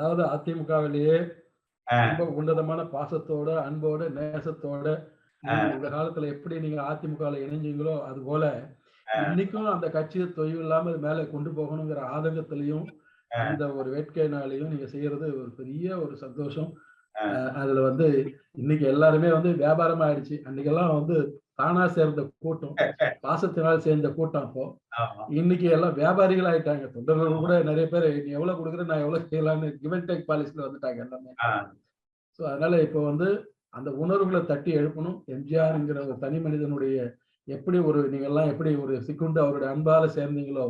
அதாவது அதிமுகவிலேயே ரொம்ப உன்னதமான பாசத்தோட அன்போட நேசத்தோட இந்த காலத்துல எப்படி நீங்க அதிமுக இணைஞ்சீங்களோ அது போல இன்னைக்கும் அந்த கட்சியை தொய்வு இல்லாம மேல கொண்டு போகணுங்கிற ஆதங்கத்திலையும் அந்த ஒரு வேட்கைனாலையும் நீங்க செய்யறது ஒரு பெரிய ஒரு சந்தோஷம். அதுல வந்து இன்னைக்கு எல்லாருமே வந்து வியாபாரம் ஆயிடுச்சு அன்னைக்கெல்லாம் வந்து தானா சேர்ந்த கூட்டம் பாசத்தினால் சேர்ந்த கூட்டம் அப்போ. இன்னைக்கு எல்லாம் வியாபாரிகள் ஆயிட்டாங்க. தொண்டர்கள் கூட நிறைய பேர் நீ எவ்வளவு கொடுக்குற நான் எவ்வளவு செய்யலாம்னு கிவன் டேக் பாலிசில வந்துட்டாங்க எல்லாமே. ஸோ அதனால இப்போ வந்து அந்த உணர்வுகளை தட்டி எழுப்பணும். எம்ஜிஆர்ங்கிற ஒரு தனி மனிதனுடைய எப்படி ஒரு நீங்க எல்லாம் எப்படி ஒரு சிக்குண்டு அவருடைய அன்பால சேர்ந்தீங்களோ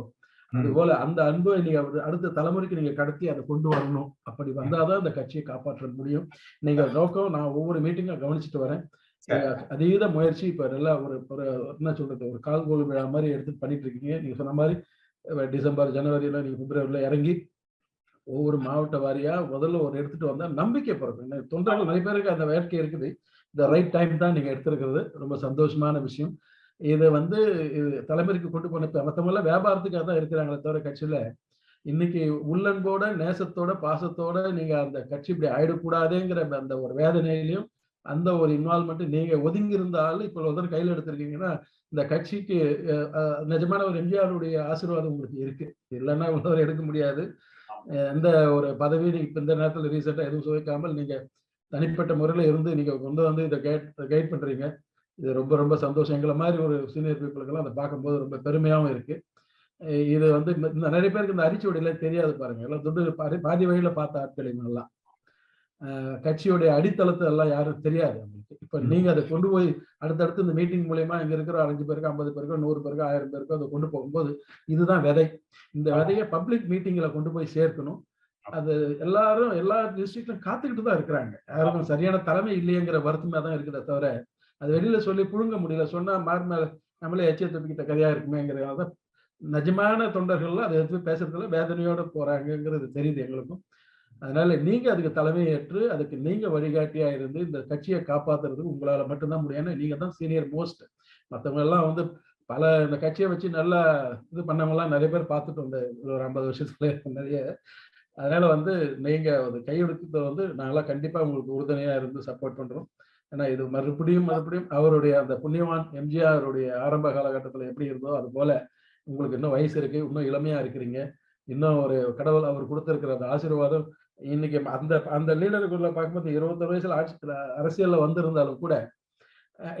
அது. போல அந்த அன்பை நீங்க அடுத்த தலைமுறைக்கு நீங்க கடத்தி அதை கொண்டு வரணும். அப்படி வந்தாதான் அந்த கட்சியை காப்பாற்ற முடியும். நீங்க நோக்கம் நான் ஒவ்வொரு மீட்டிங்கா கவனிச்சுட்டு வரேன். அதீத முயற்சி இப்ப நல்லா ஒரு ஒரு என்ன சொல்றது ஒரு கால்கோல் விழா மாதிரி எடுத்து பண்ணிட்டு இருக்கீங்க நீங்க சொன்ன மாதிரி டிசம்பர் ஜனவரியில நீங்க பிப்ரவரியில இறங்கி ஒவ்வொரு மாவட்ட வாரியா முதல்ல ஒரு எடுத்துட்டு வந்தா நம்பிக்கை பிறக்கும் தொண்டர்கள் நிறைய பேருக்கு அந்த வேட்கை இருக்குது. இந்த ரைட் டைம் தான் நீங்க எடுத்திருக்கிறது. ரொம்ப சந்தோஷமான விஷயம். இதை வந்து இது தலைமுறைக்கு கொண்டு போன இப்ப மத்தவங்க வியாபாரத்துக்காக தான் இருக்கிறாங்களே தவிர கட்சியில இன்னைக்கு உள்ளன்போட நேசத்தோட பாசத்தோட நீங்க அந்த கட்சி இப்படி ஆயிடக்கூடாதுங்கிற அந்த ஒரு வேதனையிலையும் அந்த ஒரு இன்வால்மெண்ட் நீங்க ஒதுங்கி இருந்தாலும் இப்ப ஒருத்தர் கையில எடுத்திருக்கீங்கன்னா இந்த கட்சிக்கு நிஜமான ஒரு எம்ஜிஆருடைய ஆசீர்வாதம் உங்களுக்கு இருக்கு. இல்லைன்னா உள்ளவர் எடுக்க முடியாது. எந்த ஒரு பதவி இப்ப இந்த நேரத்துல ரீசெண்டா எதுவும் சுவைக்காமல் நீங்க தனிப்பட்ட முறையில இருந்து நீங்க கொண்டு வந்து இதை கைட் கைட் பண்றீங்க. இது ரொம்ப ரொம்ப சந்தோஷம். எங்களை மாதிரி ஒரு சீனியர் பீப்புளுக்கெல்லாம் அதை பார்க்கும்போது ரொம்ப பெருமையாவும் இருக்கு. இது வந்து நிறைய பேருக்கு இந்த அரிச்சுவடியில தெரியாது பாருங்க. எல்லாம் துண்டு பாதி பாதி வழியில பார்த்த ஆட்கள் அஹ் கட்சியுடைய அடித்தளத்தை எல்லாம் யாரும் தெரியாது அவங்களுக்கு. இப்ப. நீங்க அதை கொண்டு போய் அடுத்தடுத்து இந்த மீட்டிங் மூலியமா இங்க இருக்கிற அஞ்சு பேருக்கு ஐம்பது பேருக்கோ நூறு பேருக்கோ ஆயிரம் பேருக்கோ அதை கொண்டு போகும்போது இதுதான் விதை. இந்த விதையை பப்ளிக் மீட்டிங்ல கொண்டு போய் சேர்க்கணும். அது எல்லாரும் எல்லா டிஸ்ட்ரிக்ட்லும் காத்துக்கிட்டு தான் இருக்கிறாங்க. யாருக்கும் சரியான தலைமை இல்லையேங்கிற வருத்தமா தான் இருக்கிறத தவிர அது வெளியில சொல்லி புழுங்க முடியல. சொன்னா மாறு மேல நம்மளே எச்சை தப்பிக்கிட்ட கதையா இருக்குமேங்கிறத நிஜமான தொண்டர்கள்லாம் அதை எடுத்து பேசுறதுல வேதனையோட போறாங்கங்கிறது தெரியுது எங்களுக்கும். அதனால நீங்க அதுக்கு தலைமை ஏற்று அதுக்கு நீங்க வழிகாட்டியா இருந்து இந்த கட்சியை காப்பாத்துறதுக்கு உங்களால மட்டும்தான் முடியும். ஏன்னா நீங்க தான் சீனியர் மோஸ்ட் மற்றவங்க எல்லாம் வந்து பல இந்த கட்சியை வச்சு நல்லா இது பண்ணவங்கலாம் நிறைய பேர் பார்த்துட்டு வந்த ஒரு ஐம்பது வருஷத்துல நிறைய. அதனால வந்து நீங்க கையெழுத்து வந்து நாங்களாம் கண்டிப்பா உங்களுக்கு உறுதுணையா இருந்து சப்போர்ட் பண்றோம். ஏன்னா இது மறுபடியும் மறுபடியும் அவருடைய அந்த புண்ணியவான் எம்ஜிஆருடைய ஆரம்ப காலகட்டத்துல எப்படி இருந்தோ அது போல உங்களுக்கு இன்னும் வயசு இருக்கு இன்னும் இளமையா இருக்கிறீங்க. இன்னும் ஒரு கடவுள் அவர் கொடுத்திருக்கிற அந்த ஆசீர்வாதம் இன்னைக்கு அந்த அந்த லீடருக்குள்ள பார்க்கும்போது இருபத்தொரு வயசுல ஆட்சி அரசியல்ல வந்திருந்தாலும் கூட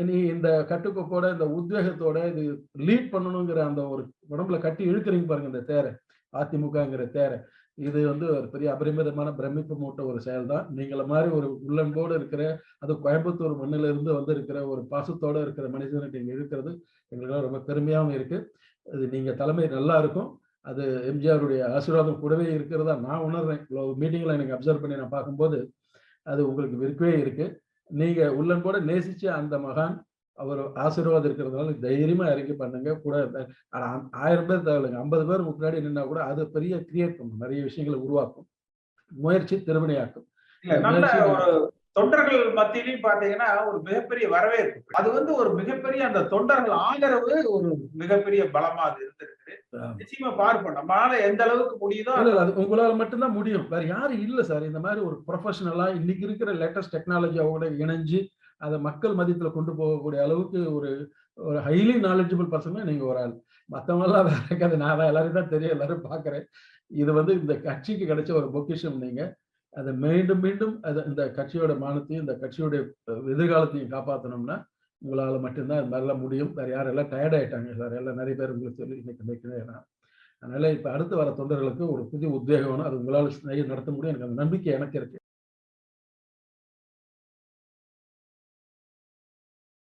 நீ இந்த கட்டுக்கோப்போட இந்த உத்வேகத்தோட இது லீட் பண்ணணுங்கிற அந்த ஒரு உடம்புல கட்டி இழுக்கிறீங்க பாருங்க இந்த தேரை அதிமுகங்கிற தேரை. இது வந்து ஒரு பெரிய அபரிமிதமான பிரமிப்பு மூட்ட ஒரு செயல் தான் நீங்கள மாதிரி ஒரு உள்ளன்போடு இருக்கிற அது கோயம்புத்தூர் மண்ணில இருந்து வந்து இருக்கிற ஒரு பாசத்தோட இருக்கிற மனிதனுக்கு நீங்க இருக்கிறது எங்களுக்கு ரொம்ப பெருமையாகவும் இருக்கு. அது நீங்க தலைமை நல்லா இருக்கும். அது எம்ஜிஆருடைய ஆசீர்வாதம் கூடவே இருக்கிறதா நான் உணர்றேன். இவ்வளவு மீட்டிங்ல எனக்கு அப்சர்வ் பண்ணி நான் பார்க்கும்போது அது உங்களுக்கு இருக்கவே இருக்கு. நீங்க உள்ளன்போட நேசிச்ச அந்த மகான் அவர் ஆசீர்வாதம் இருக்கிறதுனால தைரியமா இறங்கி பண்ணுங்க. கூட ஆயிரம் பேர் தேவையில்லைங்க. ஐம்பது பேர் முன்னாடி நின்னா கூட அது பெரிய கிரியேட் பண்ணும். நிறைய விஷயங்களை உருவாக்கும். முயற்சி திருவினையாக்கும் தொண்டர்கள் மத்தியிலையும் பாத்தீங்கன்னா ஒரு மிகப்பெரிய வரவேற்பு. அது வந்து ஒரு மிகப்பெரிய அந்த தொண்டர்கள் ஆதரவு ஒரு மிகப்பெரிய பலமா அது இருந்திருக்கு. நிச்சயமா பார்ப்போம். நம்மளால எந்த அளவுக்கு முடியுதோ அது உங்களால மட்டும்தான் முடியும். வேற யாரும் இல்ல சார். இந்த மாதிரி ஒரு ப்ரொஃபஷனலா இன்னைக்கு இருக்கிற லேட்டஸ்ட் டெக்னாலஜியோட இணைஞ்சு அதை மக்கள் மதியத்துல கொண்டு போகக்கூடிய அளவுக்கு ஒரு ஒரு ஹைலி நாலேஜபிள் பர்சன் நீங்க ஒரு ஆள். மத்தவங்க எல்லாம் வேற கதை நான் தான் எல்லாரும் தான் தெரியும் எல்லாரும் பாக்குறேன் இது வந்து இந்த கட்சிக்கு கிடைச்ச ஒரு பொக்கிஷம் நீங்க. அதை மீண்டும் மீண்டும் அதை இந்த கட்சியோட மானத்தையும் இந்த கட்சியோட எதிர்காலத்தையும் காப்பாற்றணும்னா உங்களால் மட்டும்தான் அது மாதிரிலாம் முடியும். வேறு யாரும் எல்லாம் டயர்ட் ஆயிட்டாங்க. சார் எல்லாம் நிறைய பேர் உங்களுக்கு சொல்லி இன்னைக்கு நினைக்கிறேன் அதனால் அதனால அடுத்து வர தொண்டர்களுக்கு ஒரு புதிய உத்வேகம் அது உங்களால் நடத்த முடியும். எனக்கு அந்த நம்பிக்கை எனக்கு இருக்கு.